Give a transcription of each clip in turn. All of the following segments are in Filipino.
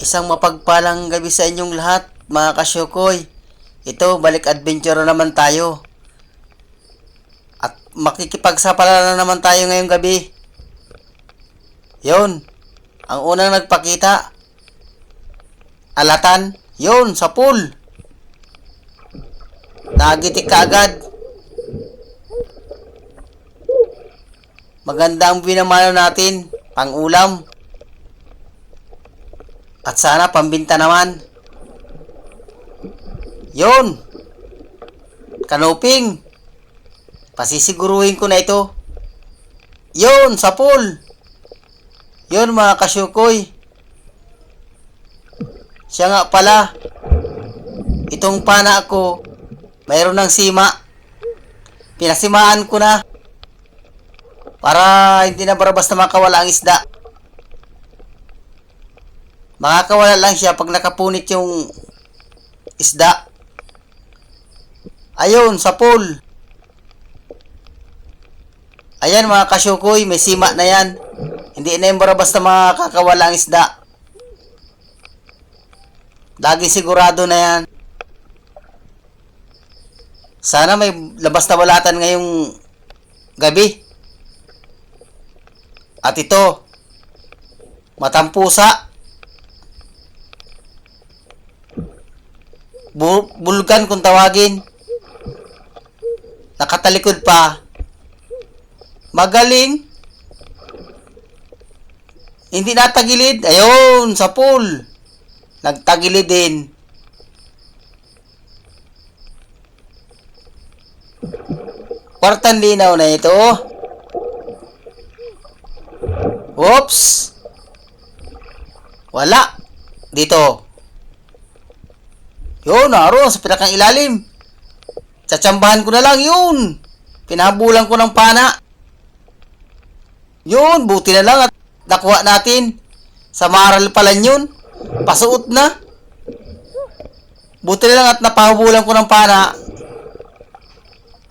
Isang mapagpalang gabi sa inyong lahat, mga kasyokoy. Ito, balik adventure na naman tayo. At makikipagsapala na naman tayo ngayong gabi. Yun, ang unang nagpakita. Alatan, yun, sa pool. Nagitik ka agad. Maganda ang binamano natin, pang ulam. At sana pambinta naman. Yun. Kanuping. Pasisiguruhin ko na ito. Yun, sa pool. Yun mga kasyukoy. Siya nga pala. Itong pana ko, mayroon ng sima. Pinasimaan ko na. Para hindi na basta makawala ang isda. Makakawala lang siya pag nakapunit yung isda. Ayun, sa pool. Ayan mga kasyukoy, may sima na yan. Hindi na yung basta makakawala ang isda. Lagi sigurado na yan. Sana may labas na balatan ngayong gabi. At ito, matampusa. Bu- bulgan kung tawagin. Nakatalikod pa. Magaling. Hindi natagilid. Ayun, sa pool. Nagtagilid din. Kwartan linaw na ito. Oops. Wala. Dito. Yun, naroon sa pinakang ilalim. Tsatsambahan ko na lang yun. Pinabulan ko ng pana. Yun, buti na lang at nakuha natin. Sa maral pala yun. Pasuot na. Buti na lang at napahabulan ko ng pana.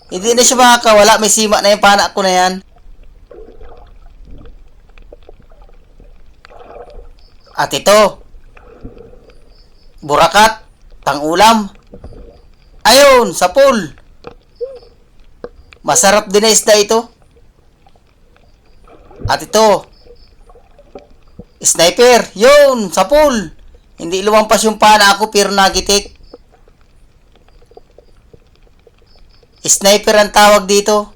Hindi na siya makakawala. May sima na yung pana ko na yan. At ito. Burakat. Pang-ulam. Ayun, sa pool. Masarap din na isda ito. At ito. Sniper. Yun, sa pool. Hindi lumampas yung pana ako pero nagitik. Sniper ang tawag dito.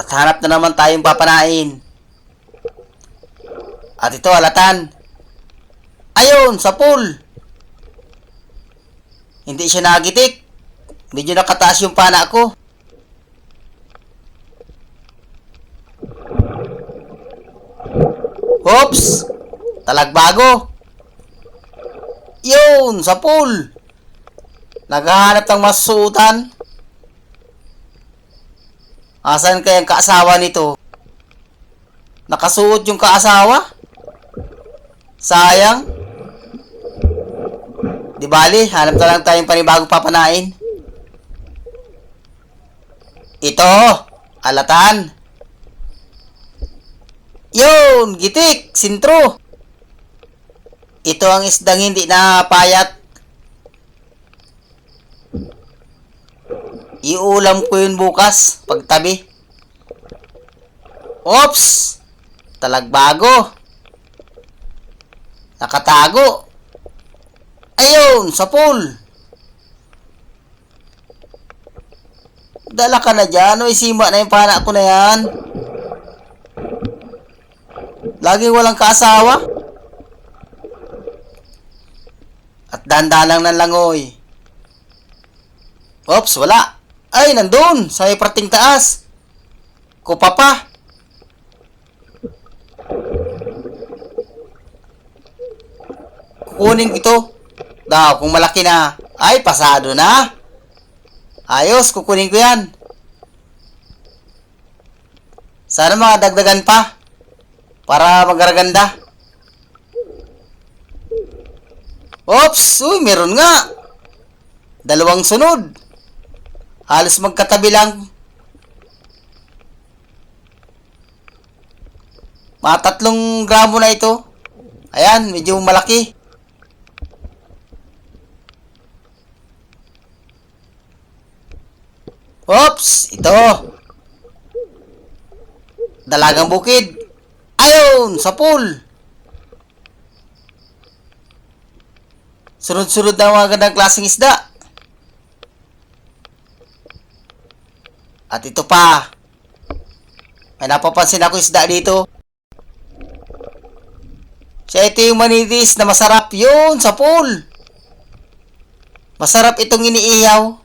At hanap na naman tayong papanain. At ito, alatan. Ayun, sa pool. Hindi siya nagitik. Medyo nakataas yung pana ko. Oops! Talagbago. Yun, sa pool. Naghahanap ng masusutan. Asan kayang kaasawa nito? Nakasuot yung kaasawa? Sayang. Di bali, hanap na lang tayong panibagong papanain. Ito, alatan. Yun, gitik, sintro. Ito ang isdang hindi napayat. Iulam ko yun bukas, pagtabi. Oops! Talagbago. Nakatago. Ayun, sa pool. Dala ka na dyan. O isima na yung pana ko na yan. Laging walang kaasawa. At danda lang ng langoy. Oops, wala. Ay, nandun. Sa may prating taas. Kupa pa. Kukunin ito. Daw, kung malaki na. Ay, pasado na. Ayos, kukunin ko yan. Sana mga dagdagan pa. Para magaraganda. Oops! Uy, meron nga. Dalawang sunod. Halos magkatabi lang. Mga tatlong gramo na ito. Ayan, medyo malaki. Oops! Ito. Dalagang bukid. Ayun! Sa pool. Sunod-sunod na mga gandang klaseng isda. At ito pa. May napapansin ako isda dito. Siya ito yung manitis na masarap yun sa pool. Masarap itong iniihaw.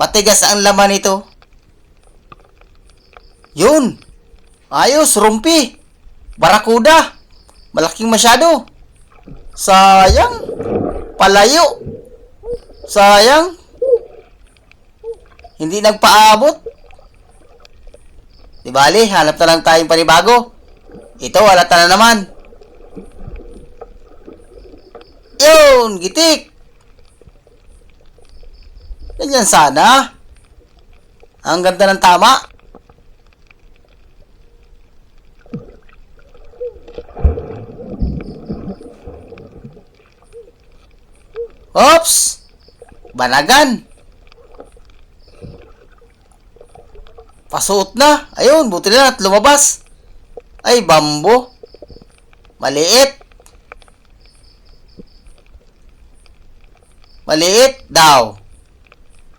Matigas ang laman nito. Yun. Ayos, rumpi. Barakuda. Malaking masyado. Sayang. Palayo. Sayang. Hindi nagpaabot. Di bali, hanap na lang tayong panibago. Ito, wala na naman. Yun, gitik. Ganyan sana. Ang ganda ng tama. Oops! Banagan! Pasuot na. Ayun, buti na at lumabas. Ay, bambo. Maliit. Maliit daw.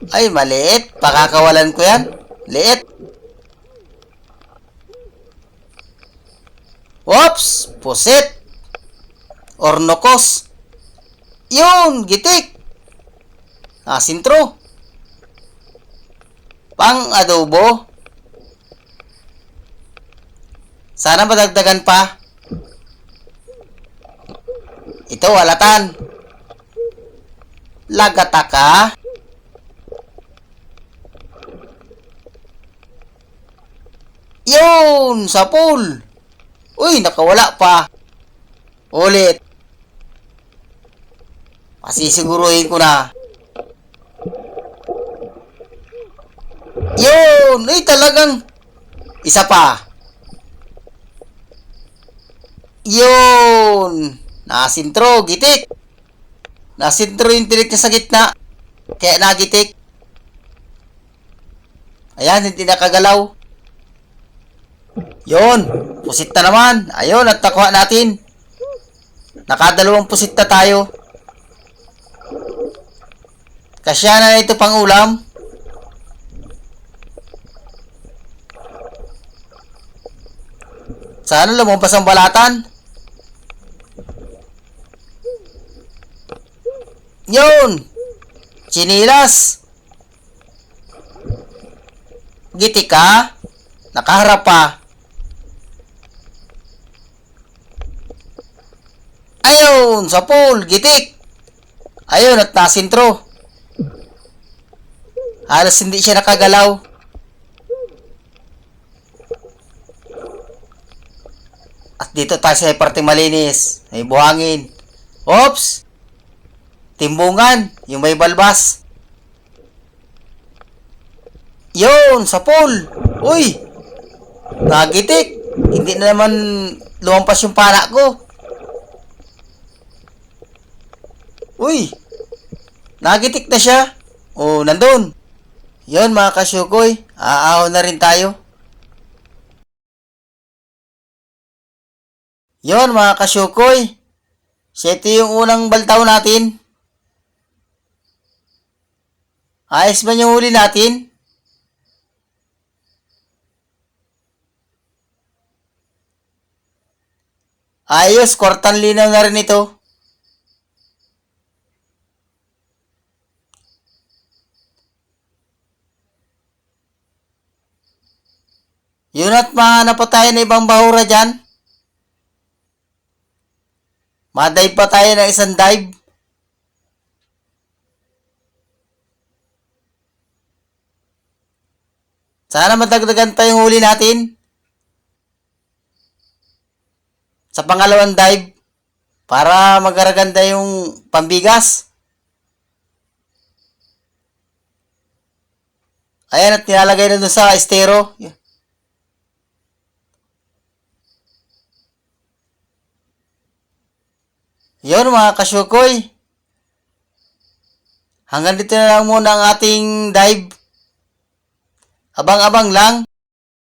Ay, maliit. Pakakawalan ko yan. Liit. Whoops! Pusit. Ornokos. Yun! Gitik. Asintro. Pang adobo. Sana madagdagan pa. Ito, walatan. Lagataka. Yun! Sa pool. Uy, nakawala pa. Ulit. Pasisiguruhin ko na. Yun! Uy, talagang isa pa. Yun! Nasintro, gitik. Nasintro yung tinik niya sa gitna. Kaya nagitik. Ayan, hindi nakagalaw. Yun! Pusit na naman. Ayun, at nakuha natin. Nakadalawang pusit na tayo. Kasya na ito pang ulam. Sana lumabas ang balatan. Yun! Chinilas! Giti ka? Nakaharap pa. Ayun! Sa pool! Gitik! Ayun at nasintro. Halos hindi siya nakagalaw. At dito tayo sa parte malinis. May buhangin. Oops! Timbungan. Yung may balbas. Yun! Sa pool! Uy! Nagitik! Hindi na naman lumampas yung pana ko. Uy! Nagitik na siya. Oh, nandun. Yun mga kasyukoy. Aahon na rin tayo. Yon mga kasyukoy. Ito yung unang baltaw natin. Ayos ba yung huli natin? Ayos, kwartang linaw na rin ito. Yun at mahanap pa tayo ng ibang bahura dyan. Madive pa tayo ng isang dive. Sana madagdagan pa yung huli natin. Sa pangalawang dive. Para magaraganda yung pambigas. Ayan at nilalagay na doon sa estero. Yun mga kasyukoy. Hanggang dito na lang muna ang ating dive. Abang-abang lang.